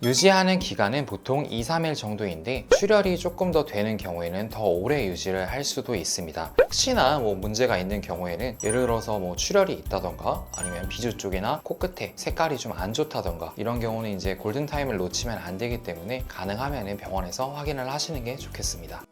유지하는 기간은 보통 2, 3일 정도인데 출혈이 조금 더 되는 경우에는 더 오래 유지를 할 수도 있습니다. 혹시나 뭐 문제가 있는 경우에는 예를 들어서 뭐 출혈이 있다던가 아니면 비주 쪽이나 코끝에 색깔이 좀 안 좋다던가 이런 경우는 이제 골든타임을 놓치면 안 되기 때문에 가능하면 병원에서 확인을 하시는 게 좋겠습니다.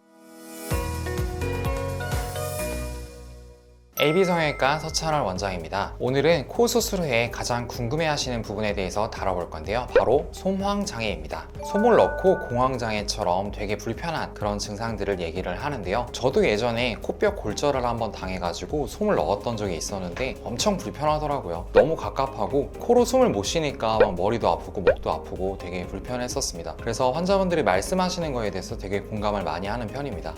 AB성형외과 서찬월 원장입니다. 오늘은 코 수술 후에 가장 궁금해하시는 부분에 대해서 다뤄볼 건데요. 바로 솜황장애입니다. 솜을 넣고 공황장애처럼 되게 불편한 그런 증상들을 얘기를 하는데요. 저도 예전에 코뼈 골절을 한번 당해가지고 솜을 넣었던 적이 있었는데 엄청 불편하더라고요. 너무 갑갑하고 코로 숨을 못 쉬니까 막 머리도 아프고 목도 아프고 되게 불편했었습니다. 그래서 환자분들이 말씀하시는 거에 대해서 되게 공감을 많이 하는 편입니다.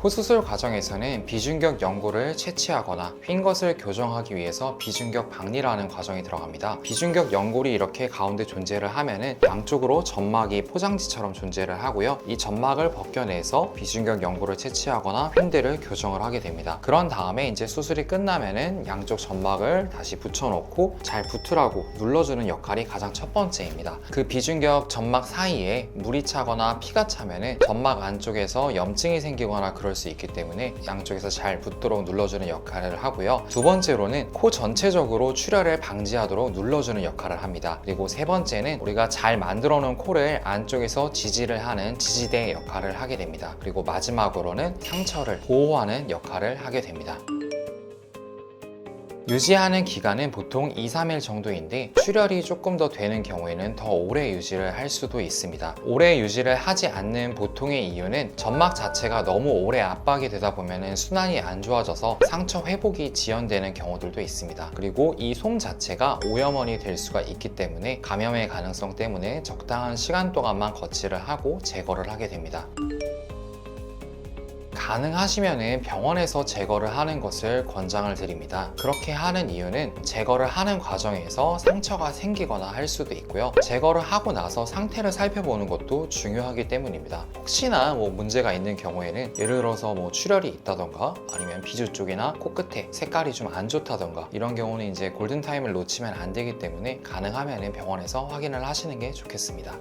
코 수술 과정에서는 비중격 연고를 채취하거나 휜 것을 교정하기 위해서 비중격 박리라는 과정이 들어갑니다. 비중격 연골이 이렇게 가운데 존재를 하면은 양쪽으로 점막이 포장지처럼 존재를 하고요. 이 점막을 벗겨내서 비중격 연골을 채취하거나 휜들을 교정을 하게 됩니다. 그런 다음에 이제 수술이 끝나면은 양쪽 점막을 다시 붙여놓고 잘 붙으라고 눌러주는 역할이 가장 첫 번째입니다. 그 비중격 점막 사이에 물이 차거나 피가 차면은 점막 안쪽에서 염증이 생기거나 그럴 수 있기 때문에 양쪽에서 잘 붙도록 눌러주는 역할을 하고요. 두 번째로는 코 전체적으로 출혈을 방지하도록 눌러주는 역할을 합니다. 그리고 세 번째는 우리가 잘 만들어 놓은 코를 안쪽에서 지지를 하는 지지대 역할을 하게 됩니다. 그리고 마지막으로는 상처를 보호하는 역할을 하게 됩니다. 유지하는 기간은 보통 2, 3일 정도인데 출혈이 조금 더 되는 경우에는 더 오래 유지를 할 수도 있습니다. 오래 유지를 하지 않는 보통의 이유는 점막 자체가 너무 오래 압박이 되다 보면 순환이 안 좋아져서 상처 회복이 지연되는 경우들도 있습니다. 그리고 이 솜 자체가 오염원이 될 수가 있기 때문에 감염의 가능성 때문에 적당한 시간 동안만 거치를 하고 제거를 하게 됩니다. 가능하시면 병원에서 제거를 하는 것을 권장을 드립니다. 그렇게 하는 이유는 제거를 하는 과정에서 상처가 생기거나 할 수도 있고요. 제거를 하고 나서 상태를 살펴보는 것도 중요하기 때문입니다. 혹시나 뭐 문제가 있는 경우에는 예를 들어서 뭐 출혈이 있다던가 아니면 비주 쪽이나 코끝에 색깔이 좀 안 좋다던가 이런 경우는 이제 골든타임을 놓치면 안 되기 때문에 가능하면 병원에서 확인을 하시는 게 좋겠습니다.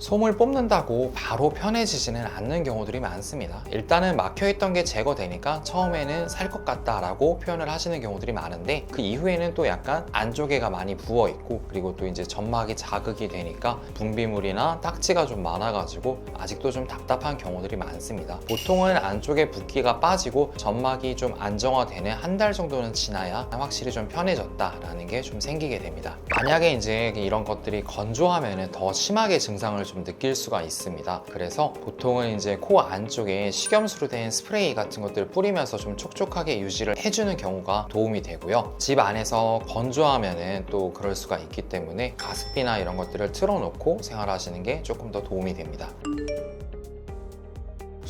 솜을 뽑는다고 바로 편해지지는 않는 경우들이 많습니다. 일단은 막혀있던 게 제거되니까 처음에는 살 것 같다라고 표현을 하시는 경우들이 많은데 그 이후에는 또 약간 안쪽에가 많이 부어 있고 그리고 또 이제 점막이 자극이 되니까 분비물이나 딱지가 좀 많아가지고 아직도 좀 답답한 경우들이 많습니다. 보통은 안쪽에 붓기가 빠지고 점막이 좀 안정화되는 한 달 정도는 지나야 확실히 좀 편해졌다라는 게 좀 생기게 됩니다. 만약에 이제 이런 것들이 건조하면 더 심하게 증상을 좀 느낄 수가 있습니다. 그래서 보통은 이제 코 안쪽에 식염수로 된 스프레이 같은 것들을 뿌리면서 좀 촉촉하게 유지를 해주는 경우가 도움이 되고요. 집 안에서 건조하면은 또 그럴 수가 있기 때문에 가습기나 이런 것들을 틀어놓고 생활하시는 게 조금 더 도움이 됩니다.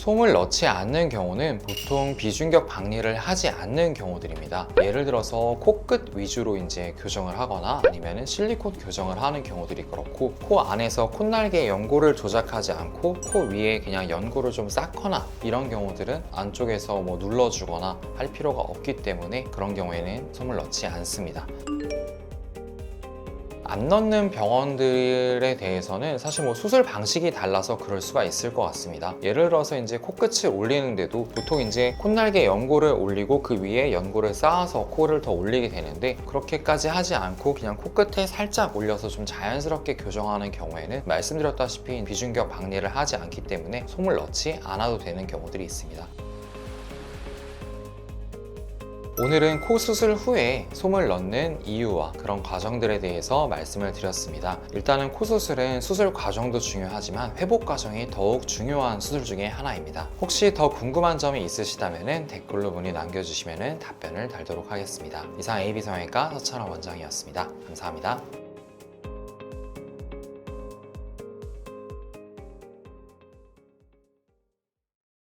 솜을 넣지 않는 경우는 보통 비중격 박리를 하지 않는 경우들입니다. 예를 들어서 코끝 위주로 이제 교정을 하거나 아니면 실리콘 교정을 하는 경우들이 그렇고 코 안에서 콧날개 연고를 조작하지 않고 코 위에 그냥 연고를 좀 쌓거나 이런 경우들은 안쪽에서 뭐 눌러주거나 할 필요가 없기 때문에 그런 경우에는 솜을 넣지 않습니다. 안 넣는 병원들에 대해서는 사실 뭐 수술 방식이 달라서 그럴 수가 있을 것 같습니다. 예를 들어서 이제 코끝을 올리는데도 보통 이제 콧날개 연고를 올리고 그 위에 연고를 쌓아서 코를 더 올리게 되는데 그렇게까지 하지 않고 그냥 코끝에 살짝 올려서 좀 자연스럽게 교정하는 경우에는 말씀드렸다시피 비중격 박리를 하지 않기 때문에 솜을 넣지 않아도 되는 경우들이 있습니다. 오늘은 코 수술 후에 솜을 넣는 이유와 그런 과정들에 대해서 말씀을 드렸습니다. 일단은 코 수술은 수술 과정도 중요하지만 회복 과정이 더욱 중요한 수술 중에 하나입니다. 혹시 더 궁금한 점이 있으시다면 댓글로 문의 남겨주시면 답변을 달도록 하겠습니다. 이상 AB성형외과 서찬원 원장이었습니다. 감사합니다.